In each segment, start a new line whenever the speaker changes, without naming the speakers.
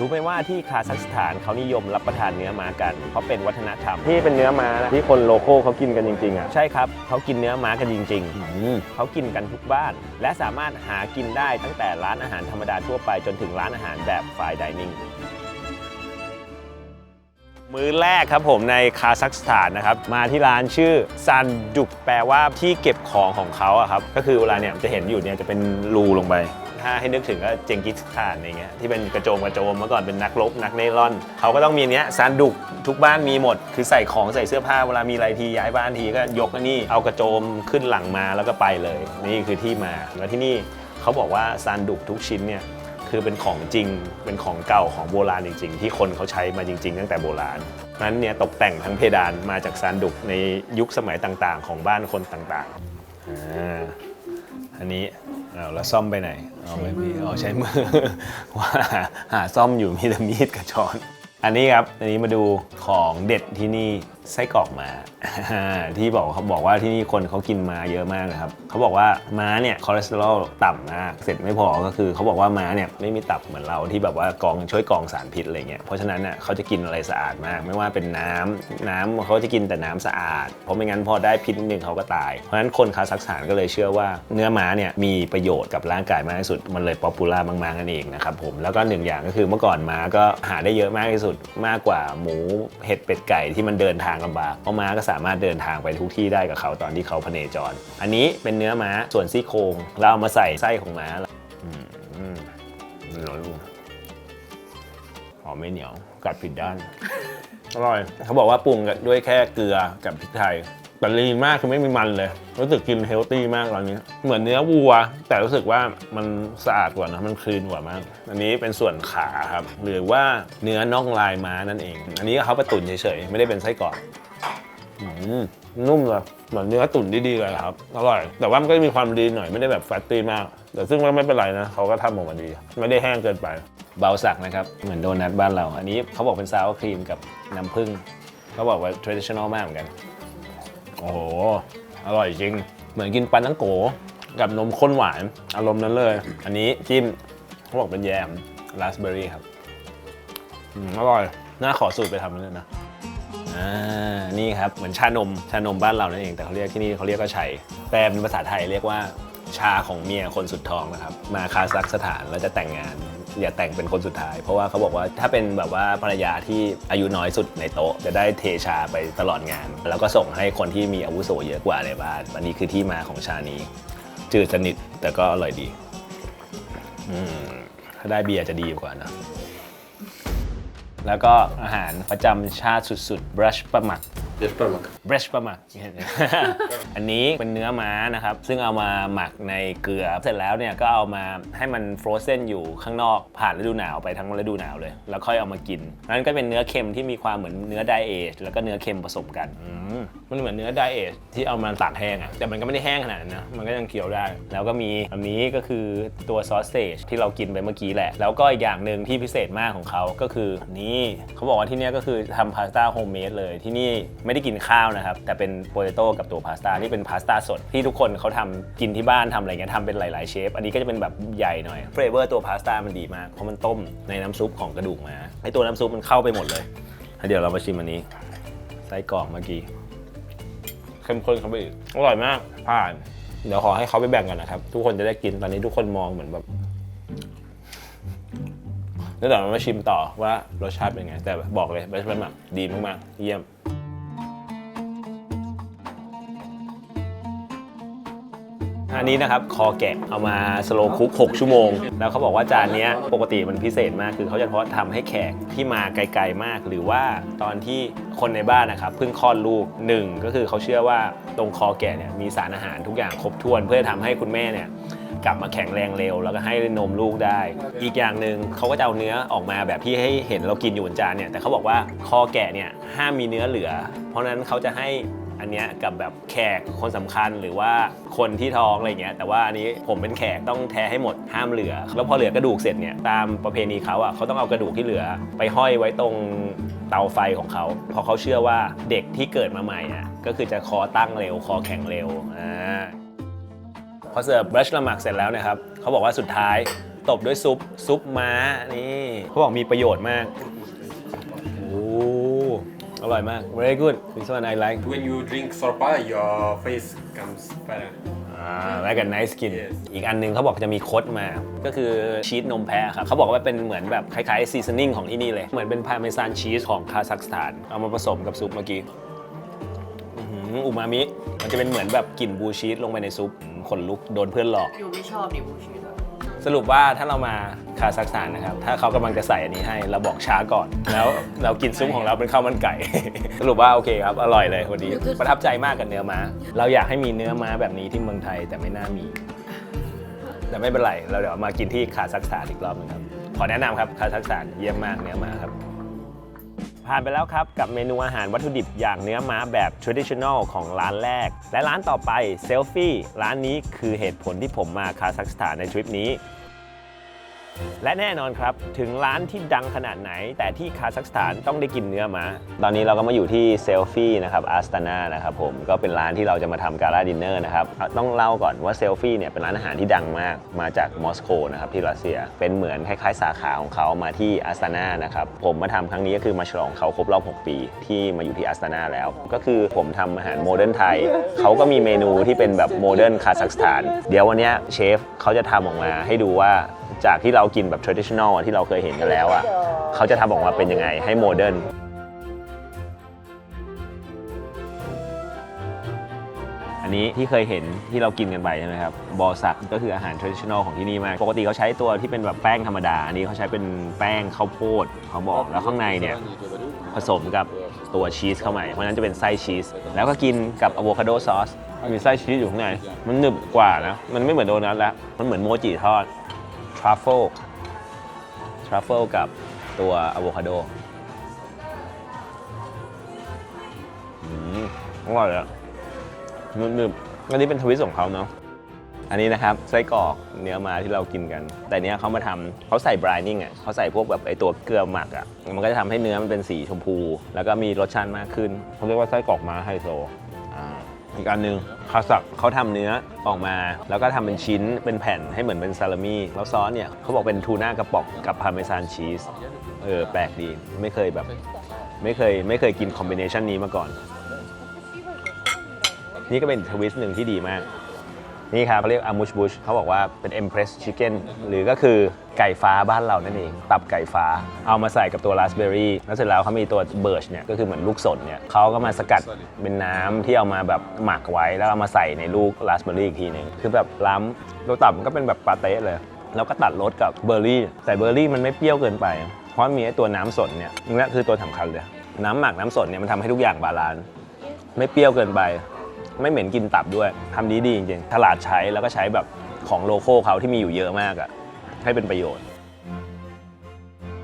รู้ไหมว่าที่คาซัคสถานเขานิยมรับประทานเนื้อม้ากัน เพราะเป็นวัฒนธรรมที่เป็นเนื้อม้านะที่คนโลโก้เขากินกันจริงๆอะใช่ครับเขากินเนื้อม้ากันจริงๆเขากินกันทุกบ้าน และสามารถหากินได้ตั้งแต่ร้านอาหารธรรมดาทั่วไปจนถึงร้านอาหารแบบฟ i ดิเนิ่งมื้อแรกครับผมในคาซัคสถานนะครับมาที่ร้านชื่อซันดุกแปลว่าที่เก็บของของเขาอะครับก็คือเวลาเนี่ยจะเห็นอยู่เนี่ยจะเป็นรูลงไป ถ้าให้นึกถึงก็เจงกิสข่านอะไรเงี้ยที่เป็นกระโจมกระโจมเมื่อก่อนเป็นนักรบนักเนร่อน เขาก็ต้องมีเนี้ยซันดุกทุกบ้านมีหมด คือใส่ของใส่เสื้อผ้าเวลามีอะไรทีย้ายบ้านทีก็ยกนนี้เอากระโจมขึ้นหลังมาแล้วก็ไปเลย นี่คือที่มาแล้วที่นี่เขาบอกว่าซันดุกทุกชิ้นเนี่ยคือเป็นของจริง เป็นของเก่าของโบราณจริง ๆ ที่คนเขาใช้มาจริง ๆ ตั้งแต่โบราณนั้นเนี่ยตกแต่งทั้งเพดานมาจากซานดุกในยุคสมัยต่างๆ ของบ้านคนต่างๆอ่าอันนี้ เอาแล้วซ่อมไปไหนเอาไม่มีเอาใช้มือ ว่าหาซ่อมอยู่มีแต่มีดกับช้อน อันนี้ครับ อันนี้มาดูของเด็ดที่นี่ไส้กรอกม้า ที่บอกเขาบอกว่าที่นี่คนเขากินม้าเยอะมากนะครับเขาบอกว่าม้าเนี่ยคอเลสเตอรอลต่ำมากเสร็จไม่พอก็คือเขาบอกว่าม้าเนี่ยไม่มีตับเหมือนเราที่แบบว่ากองช่วยกองสารพิษอะไรเงี้ยเพราะฉะนั้นเน่ยเขาจะกินอะไรสะอาดมาก ไม่ว่าเป็นน้ำน้ำเขาจะกินแต่น้ำสะอาด เพราะไม่งั้นพอได้พิษนิดนึงเขาก็ตาย เพราะฉะนั้นคนคาซัคสถานก็เลยเชื่อว่าเนื้อม้าเนี่ยมีประโยชน์กับร่างกายมากที่สุดมันเลยป๊อปปูล่ามากๆนั่นเองนะครับผมแล้วก็หนึ่งอย่างก็คือเมื่อก่อนม้าก็หาได้เยอะมากที่สุดมากกว่าหมูเห็ดเป็ดไก่ที่มันเดินทางลำบากเพราะม้าก็สามารถเดินทางไปทุกที่ได้กับเขาตอนที่เขาพเนจร อันนี้เป็นเนื้อม้าส่วนซี่โครงเราเอามาใส่ไส้ของม้าอืมอืมลองดูหอมไม่เหนียวกัดผิดด้านอร่อย เขาบอกว่าปรุงด้วยแค่เกลือกับพริกไทย แต่ลีนมากคือไม่มีมันเลย รู้สึกกินเฮลตี้มากตอนนี้ เหมือนเนื้อวัว แต่รู้สึกว่ามันสะอาดกว่านะมันคลีนกว่ามาก อันนี้เป็นส่วนขาครับ หรือว่าเนื้อน่องลายม้านั่นเอง อันนี้เขาไปตุ๋นเฉยๆ ไม่ได้เป็นไส้กรอกนุ่มเลยเหมือนเนื้อตุ๋นดีๆเลยครับ อร่อย แต่ว่ามันก็มีความลีนหน่อยไม่ได้แบบแฟตตี้มาก แต่ซึ่งก็ไม่เป็นไรนะเขาก็ทำออกมาดี ไม่ได้แห้งเกินไป เบาสักนะครับ เหมือนโดนัทบ้านเรา อันนี้เขาบอกเป็นซาวครีมกับน้ำผึ้งเขาบอกว่า traditional มากเหมือนกัน โอ้โห อร่อยจริง เหมือนกินปลานังโก กับนมข้นหวาน อารมณ์นั้นเลย อันนี้จิ้มเขาบอกเป็นแยมราสเบอร์รี่ครับอืมอร่อย น่าขอสูตรไปทำนั่นนะ อ่า นี่ครับ เหมือนชานม ชานมบ้านเรานั่นเอง แต่เขาเรียกที่นี่เขาเรียกว่าชัยแปลเป็นภาษาไทยเรียกว่า ชาของเมียคนสุดท้องนะครับ มาคาซัคสถานแล้วจะแต่งงาน อย่าแต่งเป็นคนสุดท้าย เพราะว่าเขาบอกว่าถ้าเป็นแบบว่าภรรยาที่อายุน้อยสุดในโต๊ะ จะได้เทชาไปตลอดงาน แล้วก็ส่งให้คนที่มีอาวุโสเยอะกว่าในบ้านอันนี้คือที่มาของชานี้ จืดสนิทแต่ก็อร่อยดีอืมถ้าได้เบียร์จะดีกว่านะแล้วก็อาหารประจำชาติสุดๆบรัชปลาหมัก
เดี๋ยวปลาหมึก
บรัชปลาหมัก อันนี้เป็นเนื้อม้านะครับ ซึ่งเอามาหมักในเกลือ เสร็จแล้วเนี่ยก็เอามาให้มันฟรอเซนอยู่ข้างนอกผ่านฤดูหนาวไปทั้งฤดูหนาวเลย แล้วค่อยเอามากินนั้นก็เป็นเนื้อเค็มที่มีความเหมือนเนื้อไดเอทแล้วก็เนื้อเค็มผสมกันอืมมันเหมือนเนื้อไดเอทที่เอามาตากแห้งอะแต่มันก็ไม่ได้แห้งขนาดนั้นนะมันก็ยังเคี้ยวได้ แล้วก็มีอันนี้ก็คือตัวซอสเซจที่เรากินไปเมื่อกี้แหละ แล้วก็อีกอย่างหนึ่งที่พิเศษมากของเขาก็คือนี่เขาบอกว่าที่เนี่ยก็คือทำพาสต้าโฮมเมดเลยที่นี่ไม่ได้กินข้าวนะครับ แต่เป็นโปเตโต้กับตัวพาสต้านี่เป็นพาสต้าสดที่ทุกคนเขาทำกินที่บ้านทำอะไรเงี้ยทำเป็นหลาย ๆ เชฟ อันนี้ก็จะเป็นแบบใหญ่หน่อยเฟรเวอร์ตัวพาสต้ามันดีมากเพราะมันต้มในน้ำซุปของกระดูกมาไอตัวน้ำซุปมันเข้าไปหมดเลยเดี๋ยวเรามาชิมอันนี้ไส้กรอกเมื่อกี้เข้มข้นเข้าไปอีกอร่อยมากผ่านเดี๋ยวขอให้เขาไปแบ่งกันนะครับ ทุกคนจะได้กินตอนนี้ทุกคนมองเหมือนแบบแล้วเดี๋ยวเรามาชิมต่อว่ารสชาติเป็นไง แต่บอกเลยเป็นแบบดีมากๆ เยี่ยม อันนี้นะครับคอแกะเอามาสโลคุก 6 ชั่วโมง แล้วเขาบอกว่าจานนี้ปกติมันพิเศษมากคือเขาจะเพาะทำให้แขกที่มาไกลๆมาก หรือว่าตอนที่คนในบ้านนะครับเพิ่งคลอดลูกหนึ่งก็คือเขาเชื่อว่าตรงคอแกะเนี่ยมีสารอาหารทุกอย่างครบถ้วน เพื่อทำให้คุณแม่เนี่ยกลับมาแข็งแรงเร็ว แล้วก็ให้นมลูกได้ อีกอย่างหนึ่งเขาก็จะเอาเนื้อออกมาแบบที่ให้เห็นเรากินอยู่บนจานเนี่ยแต่เขาบอกว่าคอแกะเนี่ยห้ามมีเนื้อเหลือ เพราะฉะนั้นเขาจะให้ อันเนี้ยกับแบบแขกคนสำคัญหรือว่าคนที่ท้องอะไรเงี้ยแต่ว่าอันนี้ผมเป็นแขกต้องแท้ให้หมดห้ามเหลือ แล้วพอเหลือกระดูกเสร็จเนี่ยตามประเพณีเขาอะเขาต้องเอากระดูกที่เหลือ ไปห้อยไว้ตรงเตาไฟของเขาเพราะเขาเชื่อว่าเด็กที่เกิดมาใหม่อะก็คือจะคอตั้งเร็วคอแข็งเร็วอ่าพอเสิร์ฟบรัชละหมักเสร็จแล้วนะครับเขาบอกว่าสุดท้ายตบด้วยซุปซุปม้านี่เขาบอกมีประโยชน์มาก อร่อยมาก very good this one I like
When you drink sorpa, your face comes better.
อ่า like a nice skin
Yes
อีกอันหนึงเขาบอกจะมีคดมา ก็คือชีสนมแพะครับเขาบอกว่าเป็นเหมือนแบบคล้ายๆซีซันนิ่งของที่นี่เลย เหมือนเป็นพาเมซานชีสของคาซัคสถาน เอามาผสมกับซุปเมื่อกี้อื้อหืออูมามิ มันจะเป็นเหมือนแบบกลิ่นบลูชีสลงไปในซุปขนลุกโดนเพื่อนหลอก
อยู่ไม่ชอบดิบูชีสอะ
สรุปว่าถ้าเรามาคาซัคสถานนะครับ ถ้าเขากำลังจะใส่อันนี้ให้เราบอกช้าก่อน แล้วเรากินซุปของเราเป็นข้าวมันไก่ สรุปว่าโอเคครับ อร่อยเลยวันนี้ประทับใจมากกับเนื้อม้า เราอยากให้มีเนื้อม้าแบบนี้ที่เมืองไทยแต่ไม่น่ามี แต่ไม่เป็นไร เราเดี๋ยวมากินที่คาซัคสถานอีกรอบหนึงครับ ขอแนะนำครับคาซัคสถานเยี่ยมมากเนื้อม้าครับ ผ่านไปแล้วครับ กับเมนูอาหารวัตถุดิบอย่างเนื้อม้าแบบ traditional ของร้านแรก และร้านต่อไปเซลฟี่ร้านนี้คือเหตุผลที่ผมมาคาซัคสถานในทริปนี้ และแน่นอนครับ ถึงร้านที่ดังขนาดไหน แต่ที่คาซัคสถานต้องได้กินเนื้อม้าตอนนี้เราก็มาอยู่ที่เซลฟี่นะครับอาสตานานะครับผมก็เป็นร้านที่เราจะมาทำกาลาดินเนอร์นะครับเอาต้องเล่าก่อนว่าเซลฟี่เนี่ยเป็นร้านอาหารที่ดังมากมาจากมอสโกนะครับที่รัสเซียเป็นเหมือนคล้ายๆ สาขาของเขามาที่อาสตานานะครับผมมาทำครั้งนี้ก็คือมาฉลองเขาครบรอบ 6 ปีที่มาอยู่ที่อาสตานาแล้ว ก็คือผมทำอาหารโมเดิร์นไทยเขาก็มีเมนูที่เป็นแบบโมเดิร์นคาซัคสถาน เดี๋ยววันเนี้ยเชฟเขาจะทำออกมาให้ดูว่า จากที่เรากินแบบ traditional อะที่เราเคยเห็นกันแล้วอะเขาจะทำออกมาเป็นยังไงให้โมเดิร์นอันนี้ที่เคยเห็นที่เรากินกันไปใช่ไหมครับบอสักก็คืออาหาร traditional ของที่นี่มาก ปกติเขาใช้ตัวที่เป็นแบบแป้งธรรมดา อันนี้เขาใช้เป็นแป้งข้าวโพดเขาบอกแล้วข้างในเนี่ย ผสมกับตัวชีสเข้ามาเพราะฉะนั้นจะเป็นไส้ชีส แล้วก็กินกับอะโวคาโดซอส มีไส้ชีสอยู่ข้างใน มันหนึบกว่านะ มันไม่เหมือนโดนัทแล้ว มันเหมือนโมจิทอดท รัฟเฟิลทรัฟเฟิลกับตัวอะโวคาโดอืมอร่อยอะนึบๆอันนี้เป็นทวิสของเขาเนาะอันนี้นะครับไส้กรอกเนื้อมาที่เรากินกัน แต่เนี้ยเขามาทำเขาใส่บรายนิ่งอะเขาใส่พวกแบบไอตัวเกลือหมักอะมันก็จะทำให้เนื้อมันเป็นสีชมพู แล้วก็มีรสชาติมากขึ้นเขาเรียกว่าไส้กรอกม้าไฮโซ อีกอันหนึงคาสักเขาทำเนื้อออกมา แล้วก็ทำเป็นชิ้นเป็นแผ่นให้เหมือนเป็นซาลามี่แล้วซอสเนี่ยเขาบอกเป็นทูน่ากระป๋องกับพาเมซานชีสเออแปลกดีไม่เคยแบบ ไม่เคยไม่เคยกินคอมบิเนชันนี้มาก่อน นี่ก็เป็นทวิสต์หนึ่งที่ดีมาก นี่ครับเขาเรียกอามูชบุชเขาบอกว่าเป็น Empress Chicken หรือก็คือไก่ฟ้าบ้านเรานั่นเอง ตับไก่ฟ้า เอามาใส่กับตัวราสเบอร์รี่แล้วเสร็จแล้วเขามีตัวเบิร์ชเนี่ยก็คือเหมือนลูกสนเนี่ยเขาก็มาสกัดเป็นน้ำที่เอามาแบบหมักไว้แล้วเอามาใส่ในลูกราสเบอร์รี่อีกทีหนึ่งคือแบบล้ำตัวตับมันก็เป็นแบบปาเต้เลยแล้วก็ตัดรสกับเบอร์รี่แต่เบอร์รี่มันไม่เปรี้ยวเกินไป เพราะมีไอ้ตัวน้ำสนเนี่ยนี่คือตัวสำคัญเลย น้ำหมักน้ำสนเนี่ยมันทำให้ทุกอย่างบาลานซ์ไม่เปรี้ยวเกินไป ไม่เหม็นกินตับด้วยทำดีดีจริงๆฉลาดใช้แล้วก็ใช้แบบของโลโก้เขาที่มีอยู่เยอะมากอะ่ะให้เป็นประโยชน์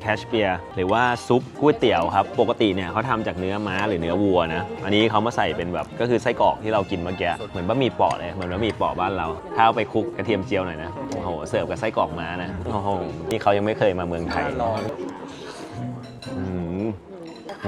แคชเปียหรือว่าซุปก๋วยเตี๋ยวครับ ปกติเนี่ยเขาทำจากเนื้อม้าหรือเนื้อวัวนะ อันนี้เขามาใส่เป็นแบบก็คือไส้กรอกที่เรากินเมื่อกี้เหมือนบะหมี่เปาะเลยเหมือนบะหมี่เปาะบ้านเราถ้าเอาไปคลุกกระเทียมเจียวหน่อยนะโอ้โหเสิร์ฟกับไส้กรอกม้านะโอ้โหนี่เขายังไม่เคยมาเมืองไทย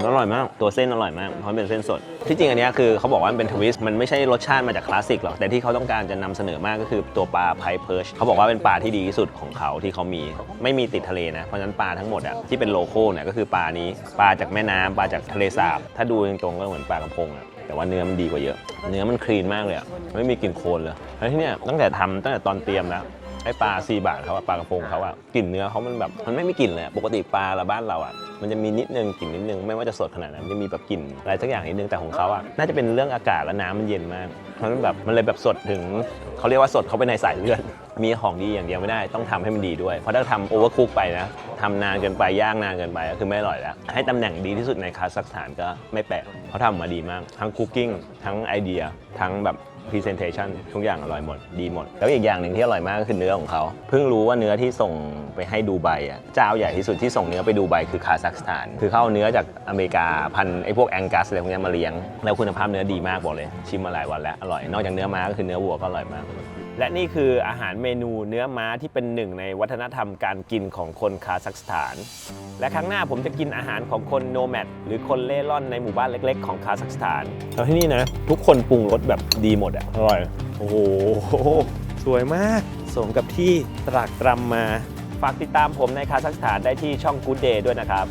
อร่อยมาก ตัวเส้นอร่อยมากเพราะเป็นเส้นสด ที่จริงอันนี้คือเขาบอกว่ามันเป็นทวิสต์มันไม่ใช่รสชาติมาจากคลาสสิกหรอกแต่ที่เขาต้องการจะนำเสนอมากก็คือตัวปลาไพเพิร์ชเขาบอกว่าเป็นปลาที่ดีที่สุดของเขาที่เขามีไม่มีติดทะเลนะเพราะฉะนั้นปลาทั้งหมดอะที่เป็นโลโก้เนี่ยก็คือปลานี้ปลาจากแม่น้ำปลาจากทะเลสาบ ถ้าดูตรงๆก็เหมือนปลากระพงอะแต่ว่าเนื้อมันดีกว่าเยอะ เนื้อมันคลีนมากเลยอะไม่มีกลิ่นโคลนเลยแล้วที่เนี้ยตั้งแต่ทำตั้งแต่ตอนเตรียมแล้ว ไอ้ปลาซีบาทเขาอะปลากระพงเขาอะกลิ่นเนื้อเขามันแบบมันไม่มีกลิ่นเลยอะปกติปลาละบ้านเราอะมันจะมีนิดนึงกลิ่นนิดนึงไม่ว่าจะสดขนาดไหนมันจะมีแบบกลิ่นอะไรสักอย่างนิดนึงแต่ของเขาอะน่าจะเป็นเรื่องอากาศและน้ำมันเย็นมากเพราะมันแบบมันเลยแบบสดถึงเขาเรียกว่าสดเขาไปในสายเลือด มีของดีอย่างเดียวไม่ได้ต้องทำให้มันดีด้วย เพราะถ้าทำโอเวอร์คุกไปนะทำนานเกินไปย่างนานเกินไปก็คือไม่อร่อยแล้ว ให้ตำแหน่งดีที่สุดในคาซัคสถานก็ไม่แปลกเขาทำมาดีมาก ทั้งคุกกิ้งทั้งไอเดีย ทั้งแบบ Presentation ทุกอย่างอร่อยหมด ดีหมด แล้วอีกอย่างหนึ่งที่อร่อยมากก็คือเนื้อของเขาเพิ่งรู้ว่าเนื้อที่ส่งไปให้ดูไบอะเจ้าใหญ่ที่สุดที่ส่งเนื้อไปดูไบคือคาซัคสถาน คือเขาเอาเนื้อจากอเมริกาพันไอ้พวกแองกัสอะไรพวกนี้มาเลี้ยง แล้วคุณภาพเนื้อดีมากบอกเลย ชิมมาหลายวันแล้วอร่อยนอกจากเนื้อม้าก็คือเนื้อวัวก็อร่อยมาก และนี่คืออาหารเมนูเนื้อม้าที่เป็นหนึ่งในวัฒนธรรมการกินของคนคาซัคสถาน และครั้งหน้าผมจะกินอาหารของคนโนแมดหรือคนเล่ร่อนในหมู่บ้านเล็ก ๆ ของคาซัคสถานแล้วที่นี่นะ ทุกคนปรุงรสแบบดีหมดอะอร่อย โอ้โห สวยมาก สมกับที่ตรากตรำมา ฝากติดตามผมในคาซัคสถานได้ที่ช่อง Good Day ด้วยนะครับ